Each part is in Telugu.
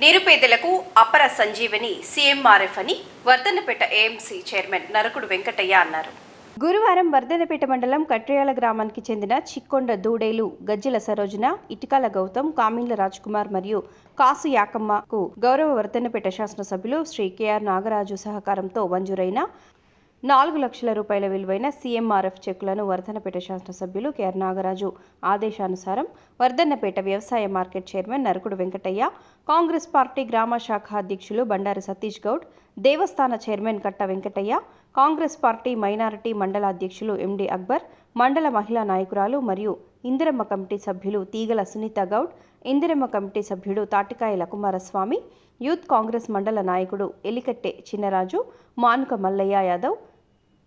నిరుపేదలకు అపర సంజీవని సీఎంఆర్ఎఫ్ అని వర్ధనపేట ఏఎంసీ చైర్మన్ నరకుడు వెంకటయ్య అన్నారు. గురువారం వర్ధనపేట మండలం కట్రియాల గ్రామానికి చెందిన చిక్కొండ దూడేలు గజ్జెల సరోజన ఇటికాల గౌతమ్ కామిండ్ల రాజ్కుమార్ మరియు కాసు యాకమ్మకు గౌరవ వర్ధనపేట శాసనసభ్యులు శ్రీ కెఆర్ నాగరాజు సహకారంతో మంజూరైన నాలుగు లక్షల రూపాయల విలువైన సీఎంఆర్ఎఫ్ చెక్కులను వర్ధనపేట శాసనసభ్యులు కెఆర్ నాగరాజు ఆదేశానుసారం వర్ధన్నపేట వ్యవసాయ market chairman Narakudu Venkataiah Congress party గ్రామ శాఖ అధ్యక్షులు బండారు సతీష్ గౌడ్ దేవస్థాన చైర్మన్ కట్ట వెంకటయ్య కాంగ్రెస్ పార్టీ మైనారిటీ మండల అధ్యక్షులు ఎండి అక్బర్ మండల మహిళా నాయకురాలు మరియు ఇందిరమ్మ కమిటీ సభ్యులు తీగల సునీత గౌడ్ ఇందిరమ్మ కమిటీ సభ్యుడు తాటికాయల కుమారస్వామి యూత్ కాంగ్రెస్ మండల నాయకుడు ఎలికట్టె చిన్నరాజు మానుక మల్లయ్య యాదవ్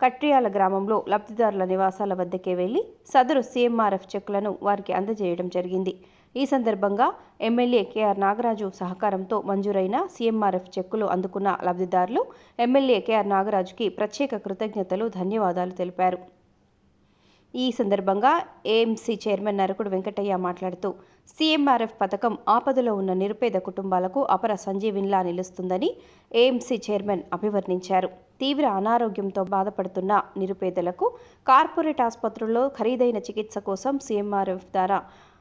కట్రియాల గ్రామంలో లబ్ధిదారుల నివాసాల వద్దకే వెళ్ళి సదరు సీఎంఆర్ఎఫ్ చెక్కులను వారికి అందజేయడం జరిగింది. ఈ సందర్భంగా ఎమ్మెల్యే కేఆర్ నాగరాజు సహకారంతో మంజూరైన సీఎంఆర్ఎఫ్ చెక్కులు అందుకున్న లబ్ధిదారులు ఎమ్మెల్యే కేఆర్ నాగరాజుకి ప్రత్యేక కృతజ్ఞతలు ధన్యవాదాలు తెలిపారు. ఈ సందర్భంగా ఏఎంసీ చైర్మన్ నరకుడు వెంకటయ్య మాట్లాడుతూ సీఎంఆర్ఎఫ్ పథకం ఆపదలో ఉన్న నిరుపేద కుటుంబాలకు అపర సంజీవినిలా నిలుస్తుందని ఏఎంసీ చైర్మన్ అభివర్ణించారు. తీవ్ర అనారోగ్యంతో బాధపడుతున్న నిరుపేదలకు కార్పొరేట్ ఆసుపత్రుల్లో ఖరీదైన చికిత్స కోసం సీఎంఆర్ఎఫ్ ద్వారా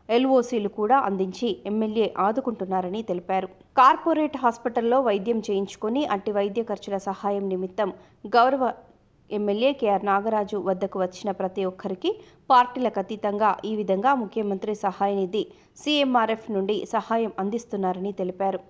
ఎల్ఓసీలు కూడా అందించి ఎమ్మెల్యే ఆదుకుంటున్నారని తెలిపారు. కార్పొరేట్ హాస్పిటల్లో వైద్యం చేయించుకొని అట్టి వైద్య ఖర్చుల సహాయం నిమిత్తం గౌరవ ఎమ్మెల్యే కేఆర్ నాగరాజు వద్దకు వచ్చిన ప్రతి ఒక్కరికి పార్టీలకు అతీతంగా ఈ విధంగా ముఖ్యమంత్రి సహాయ నిధి సీఎంఆర్ఎఫ్ నుండి సహాయం అందిస్తున్నారని తెలిపారు.